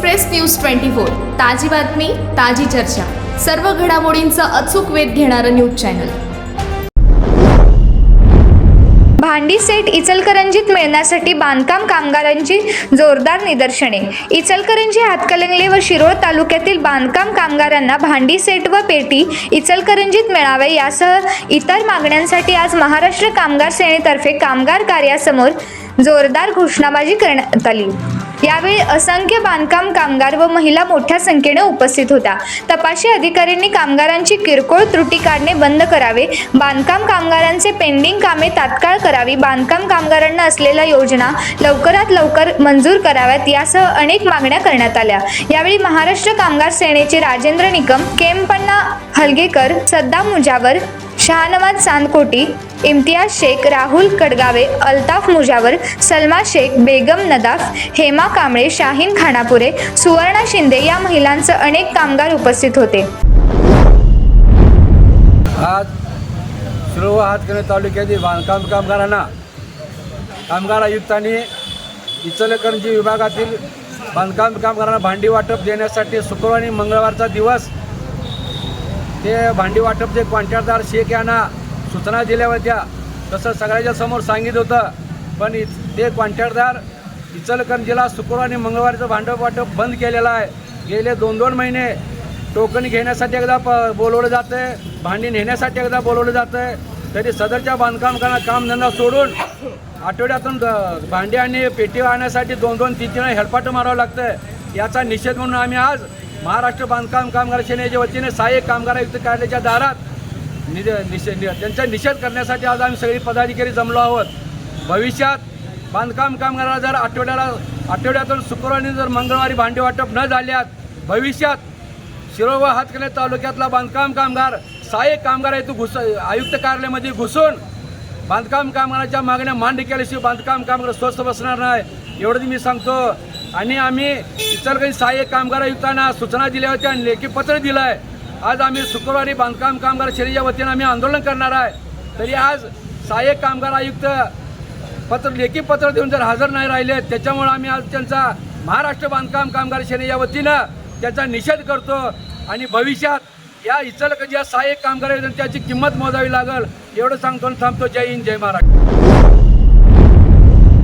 Express news twenty four. ताजी बातमी ताजी चर्चा. सर्व घडामोडींचा अचूक वेध घेणारं न्यूज चॅनल. भांडी सेट इचलकरंजीत मिळण्यासाठी बांधकाम कामगारांची जोरदार निदर्शने. इचलकरंजी हातकलंगले व शिरोळ तालुक्यातील बांधकाम कामगारांना भांडी सेट व पेटी इचलकरंजीत मिळावे यासह इतर मागण्यांसाठी आज महाराष्ट्र कामगार सेनेतर्फे कामगार कार्यासमोर जोरदार घोषणाबाजी करण्यात आली. यावेळी असंख्य बांधकाम कामगार व महिला मोठ्या संख्येने उपस्थित होत्या. तपाशी अधिकाऱ्यांनी कामगारांची किरकोळ त्रुटी काढणे बंद करावे बांधकाम कामगारांचे पेंडिंग कामे तात्काळ करावी बांधकाम कामगारांना असलेल्या योजना लवकरात लवकर मंजूर कराव्यात यासह अनेक मागण्या करण्यात आल्या. यावेळी महाराष्ट्र कामगार सेनेचे राजेंद्र निकम केमपण्णा हलगेकर सद्दाम मुजावर शहानवाज चांदकोटी इम्तियाज शेख राहुल कडगावे अल्ताफ मुजावर सलमा शेख बेगम नदाफ हेमा कांबळे शाहीन खानापुरे सुवर्णा शिंदे या महिलांसह अनेक कामगार उपस्थित होते. आज सर्व हातकणे तालुक्यातील बांधकाम कामगारांना कामगार आयुक्तांनी इचलकरंजी विभागातील बांधकाम कामगारांना भांडी वाटप देण्यासाठी शुक्रवारी मंगळवारचा दिवस ते भांडी वाटपचे कॉन्ट्रॅक्टदार शेख यांना सूचना दिल्या होत्या तसं सगळ्याच्या समोर सांगितलं होतं. पण इ- ते कॉन्ट्रॅक्टदार इचलकरंजीला शुक्रवार आणि मंगळवारचं भांडव वाटप बंद केलेलं आहे. गेले दोन दोन महिने टोकन घेण्यासाठी एकदा प बोलवलं जातं आहे भांडी नेण्यासाठी एकदा बोलवलं जातं आहे तरी सदरच्या बांधकामकांना कामधंदा सोडून आठवड्यातून द- भांडी आणि पेटी आणण्यासाठी दोन दोन तीन तीन हेलपाटं मारावं लागतं याचा निषेध म्हणून आम्ही आज महाराष्ट्र बांधकाम कामगार सेनेच्या वतीने सहाय्यक कामगार आयुक्त कार्यालयाच्या दारात निध निषेध नि- त्यांचा निषेध करण्यासाठी आज आम्ही सगळी पदाधिकारी जमलो आहोत. भविष्यात बांधकाम कामगाराला जर आठवड्याला आठवड्यातून शुक्रवारी जर मंगळवारी भांडे वाटप न झाल्यात भविष्यात शिरोळ हातकले तालुक्यातला बांधकाम कामगार सहाय्यक कामगार आहे तो घुस आयुक्त कार्यालयामध्ये घुसून बांधकाम कामगाराच्या मागण्या मांड केल्याशिवाय बांधकाम कामगार स्वस्थ बसणार नाही. एवढं मी सांगतो. आणि आम्ही इतर काही सहाय्यक कामगार आयुक्तांना सूचना दिल्या होत्या आणि लेखी पत्र दिलं आहे आज आम्ही शुक्रवारी बांधकाम कामगार सेनेच्या वतीनं आम्ही आंदोलन करणार आहे. तरी आज सहाय्यक कामगार आयुक्त पत्र लेखी पत्र देऊन जर हजर नाही राहिले त्याच्यामुळे आम्ही आज त्यांचा महाराष्ट्र बांधकाम कामगार सेनेच्या वतीनं त्याचा निषेध करतो. आणि भविष्यात या इचलक ज्या सहाय्यक कामगार आहेत त्याची किंमत मोजावी लागल एवढं सांगतो आणि थांबतो. जय हिंद जय महाराष्ट्र.